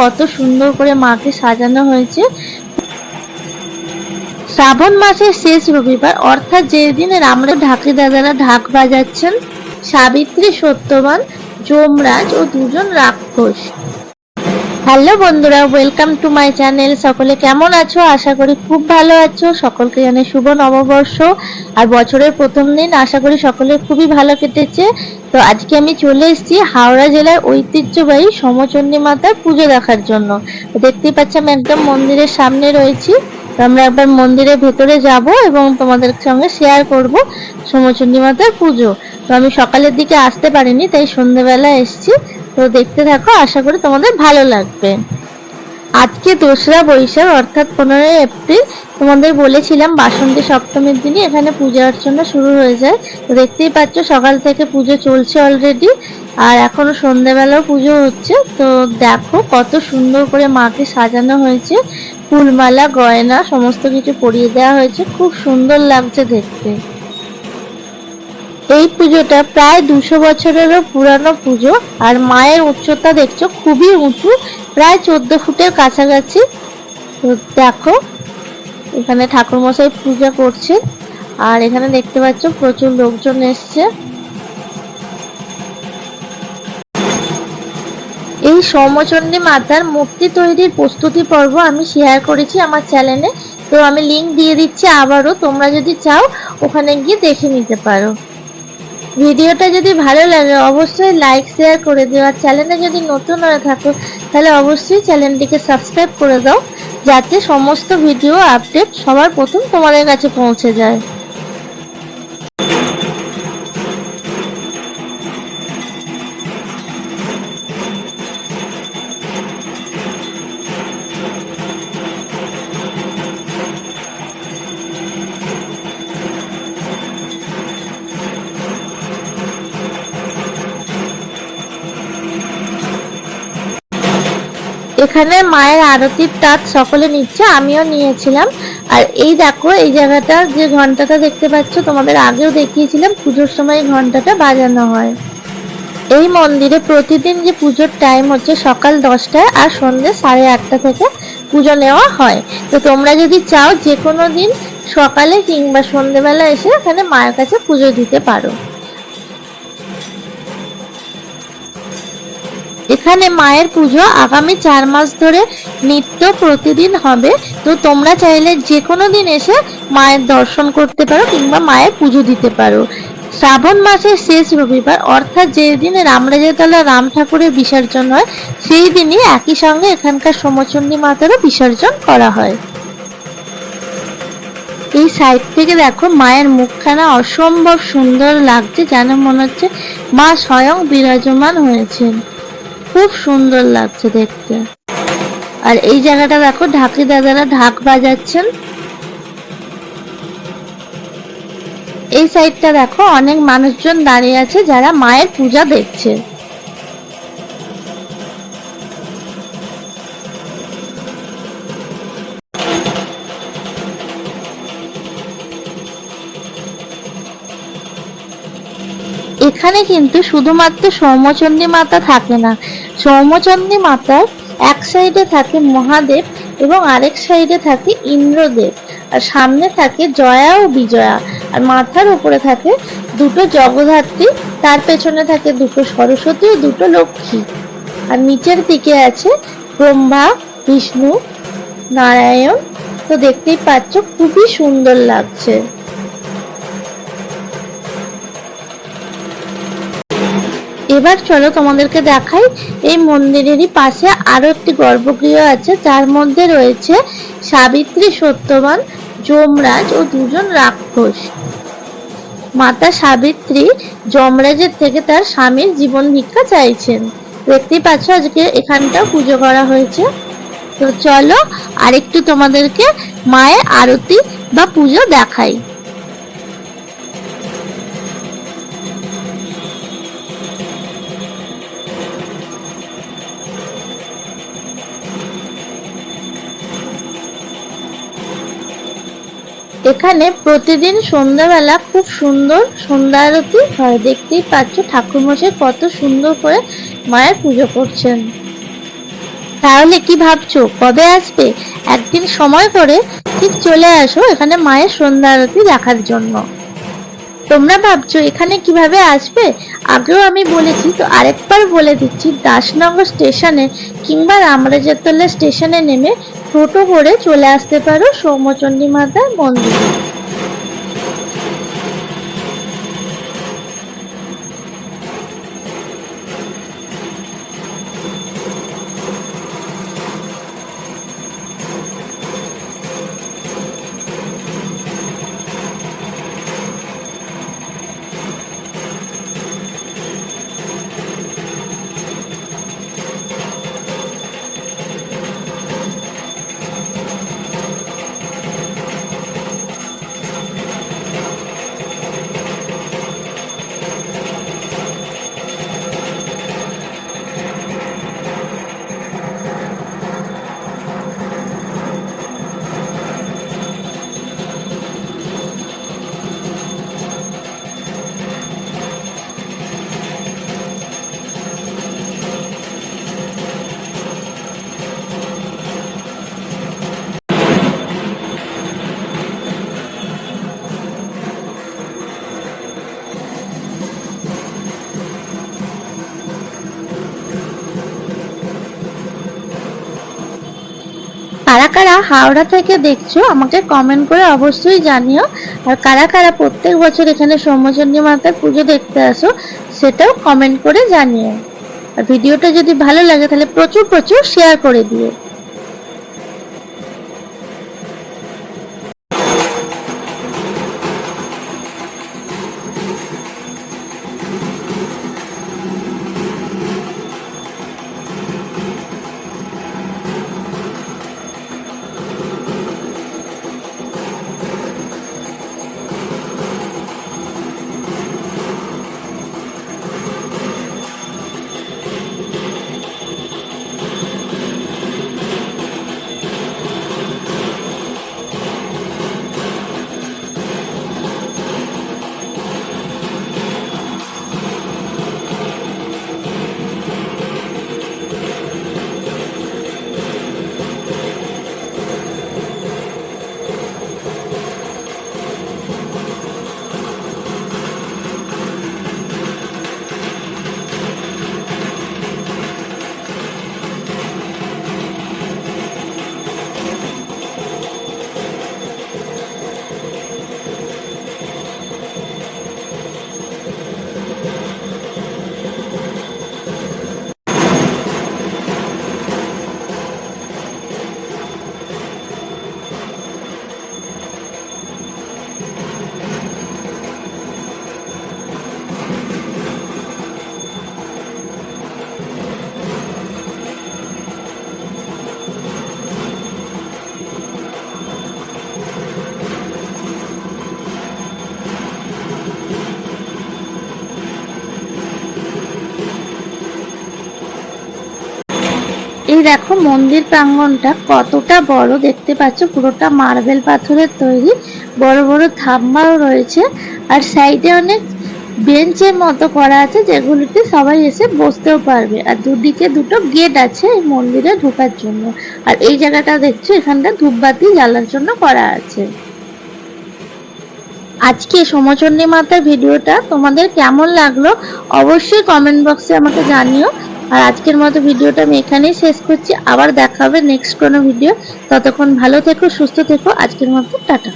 কত সুন্দর করে মাকে সাজানো হয়েছে। শ্রাবণ মাসের শেষ রবিবার, অর্থাৎ যেদিন রামরা ঢাকি দাদারা ঢাক বাজাচ্ছেন, সাবিত্রী সত্যবান, যমরাজ ও দুজন রাক্ষস। হ্যালো বন্ধুরা ওয়েলকাম টু মাই চ্যানেল সকলে কেমন আছো? আশা করি খুব ভালো আছো। সকলকে জানাই শুভ নববর্ষ। আর বছরের প্রথম দিন, আশা করি সকলে খুবই ভালো কেটেছে। তো আজকে আমি চলে এসেছি হাওড়া জেলার ঐতিহ্যবাহী সমচণ্ডী মাতার পুজো দেখার জন্য। দেখতেই পাচ্ছি, আমি একদম মন্দিরের সামনে রয়েছি। তো আমরা একবার মন্দিরের ভেতরে যাব এবং তোমাদের সঙ্গে শেয়ার করব সমচণ্ডী মাতার পুজো। তো আমি সকালের দিকে আসতে পারিনি, তাই সন্ধ্যেবেলা এসেছি। তো দেখতে থাকো, আশা করি তোমাদের ভালো লাগবে। আজকে দোসরা বৈশাখ, অর্থাৎ পনেরোই এপ্রিল, তোমাদের বলেছিলাম বাসন্তী সপ্তমীর দিনই এখানে পূজা অর্চনা শুরু হয়ে যায়। তো দেখতেই পাচ্ছ, সকাল থেকে পুজো চলছে অলরেডি আর এখনও সন্ধ্যেবেলাও পুজো হচ্ছে। তো দেখো, কত সুন্দর করে মাকে সাজানো হয়েছে। ফুলমালা, গয়না, সমস্ত কিছু পরিয়ে দেওয়া হয়েছে। খুব সুন্দর লাগছে দেখতে। এই পুজোটা প্রায় দুশো বছরেরও পুরানো পুজো আর মায়ের উচ্চতা দেখছ খুবই উঁচু, প্রায় চোদ্দ ফুটের কাছাকাছি। তো দেখো, এখানে ঠাকুরমশাই পূজা করছে আর এখানে দেখতে পাচ্ছ প্রচুর লোকজন এসছে। এই সৌমচণ্ডী মাতার মূর্তি তৈরির প্রস্তুতি পর্ব আমি শেয়ার করেছি আমার চ্যানেলে তো আমি লিংক দিয়ে দিচ্ছি আবারও, তোমরা যদি চাও ওখানে গিয়ে দেখে নিতে পারো। ভিডিওটা যদি ভালো লাগে, অবশ্যই লাইক শেয়ার করে দিও। আর চ্যানেলে যদি নতুন হয়ে থাকো, তাহলে অবশ্যই চ্যানেলটিকে সাবস্ক্রাইব করে দাও, যাতে সমস্ত ভিডিও আপডেট সবার প্রথম তোমাদের কাছে পৌঁছে যায়। এখানে মায়ের আরতির তাঁত সকলে নিচ্ছে, আমিও নিয়েছিলাম। আর এই দেখো, এই জায়গাটা, যে ঘন্টাটা দেখতে পাচ্ছ, তোমাদের আগেও দেখিয়েছিলাম, পুজোর সময় ঘন্টাটা বাজানো হয়। এই মন্দিরে প্রতিদিন যে পুজোর টাইম হচ্ছে সকাল দশটায় আর সন্ধ্যে সাড়ে আটটা থেকে পুজো নেওয়া হয়। তো তোমরা যদি চাও যে কোনো দিন সকালে কিংবা সন্ধ্যেবেলা এসে এখানে মায়ের কাছে পুজো দিতে পারো। এখানে মায়ের পুজো আগামী চার মাস ধরে নিত্য প্রতিদিন হবে। তো তোমরা চাইলে যে কোনো দিন এসে মায়ের দর্শন করতে পারো কিংবা মায়ের পুজো দিতে পারো। শ্রাবণ মাসের শেষ রবিবার, অর্থাৎ যেদিন রামরাজাতলা রাম ঠাকুরের বিসর্জন হয়, সেই দিনই একই সঙ্গে এখানকার সমচণ্ডী মাতারও বিসর্জন করা হয়। এই সাইড থেকে দেখো মায়ের মুখখানা অসম্ভব সুন্দর লাগছে, যেন মনে হচ্ছে মা স্বয়ং বিরাজমান হয়েছেন। খুব সুন্দর লাগছে দেখতে। আর এই জায়গাটা দেখো, ঢাকি দাদারা ঢাক বাজাচ্ছেন। এই সাইডটা দেখো, অনেক মানুষজন দাঁড়িয়ে আছে যারা মায়ের পূজা দেখছে। এখানে কিন্তু শুধুমাত্র সৌমচণ্ডী মাতা থাকে না। সৌমচণ্ডী মাতার এক সাইডে থাকে মহাদেব এবং আরেক সাইডে থাকে ইন্দ্রদেব। আর সামনে থাকে জয়া ও বিজয়া। আর মাথার উপরে থাকে দুটো জগদ্ধাত্রী তার পেছনে থাকে দুটো সরস্বতী ও দুটো লক্ষ্মী। আর নিচের দিকে আছে ব্রহ্মা, বিষ্ণু, নারায়ণ। তো দেখতেই পাচ্ছ, খুবই সুন্দর লাগছে। এবার চলো তোমাদেরকে দেখাই, এই মন্দিরেরই পাশে আরও একটি গর্ভগৃহ আছে, যার মধ্যে রয়েছে সাবিত্রী সত্যবান, যমরাজ ও দুজন রাক্ষস। মাতা সাবিত্রী যমরাজের থেকে তার স্বামীর জীবন ভিক্ষা চাইছেন। দেখতেই পাচ্ছ আজকে এখানটা পুজো করা হয়েছে। তো চলো আরেকটু তোমাদেরকে মায়ের আরতি বা পুজো দেখাই। এখানে প্রতিদিন সন্ধ্যাবেলা খুব সুন্দর সন্ধ্যা আরতি হয়। দেখতেই পাচ্ছ ঠাকুরমশাই কত সুন্দর করে মায়ের পুজো করছেন। তাহলে কি ভাবছ, কবে আসবে? একদিন সময় করে ঠিক চলে আসো এখানে মায়ের সন্ধ্যা আরতি দেখার জন্য। তোমরা ভাবছ এখানে কীভাবে আসবে? আগেও আমি বলেছি, তো আরেকবার বলে দিচ্ছি, দাসনগর স্টেশনে কিংবা রামরাজাতলা স্টেশনে নেমে টোটো করে চলে আসতে পারো সৌমচণ্ডী মাতার মন্দিরে। কারা হাওড়া থেকে দেখছ, আমাকে কমেন্ট করে অবশ্যই জানিও। আর কারা কারা প্রত্যেক বছর এখানে সৌম্যচন্ডী মাতার পুজো দেখতে আসো, সেটাও কমেন্ট করে জানিও। আর ভিডিওটা যদি ভালো লাগে, তাহলে প্রচুর প্রচুর শেয়ার করে দিও। এই দেখো মন্দির প্রাঙ্গণটা কতটা বড় দেখতে পাচ্ছ? পুরোটা মার্বেল পাথরের তৈরি। বড় বড় থাম্বাও রয়েছে। আর সাইডে অনেক বেঞ্চের মতো করা আছে যেগুলিতে সবাই এসে বসতেও পারবে। আর দুদিকে দুটো গেট আছে এই মন্দিরে ঢোকার জন্য। আর এই জায়গাটা দেখছ, এখানটা ধূপবাতি জ্বালার জন্য করা আছে। আজকে সমচন্ডী মাতার ভিডিওটা তোমাদের কেমন লাগল অবশ্যই কমেন্ট বক্সে আমাকে জানিও। আর আজকের মতো ভিডিওটা আমি এখানেই শেষ করছি। আবার দেখা হবে নেক্সট কোনো ভিডিও ততক্ষণ ভালো থেকো, সুস্থ থেকো। আজকের মতো টাটা।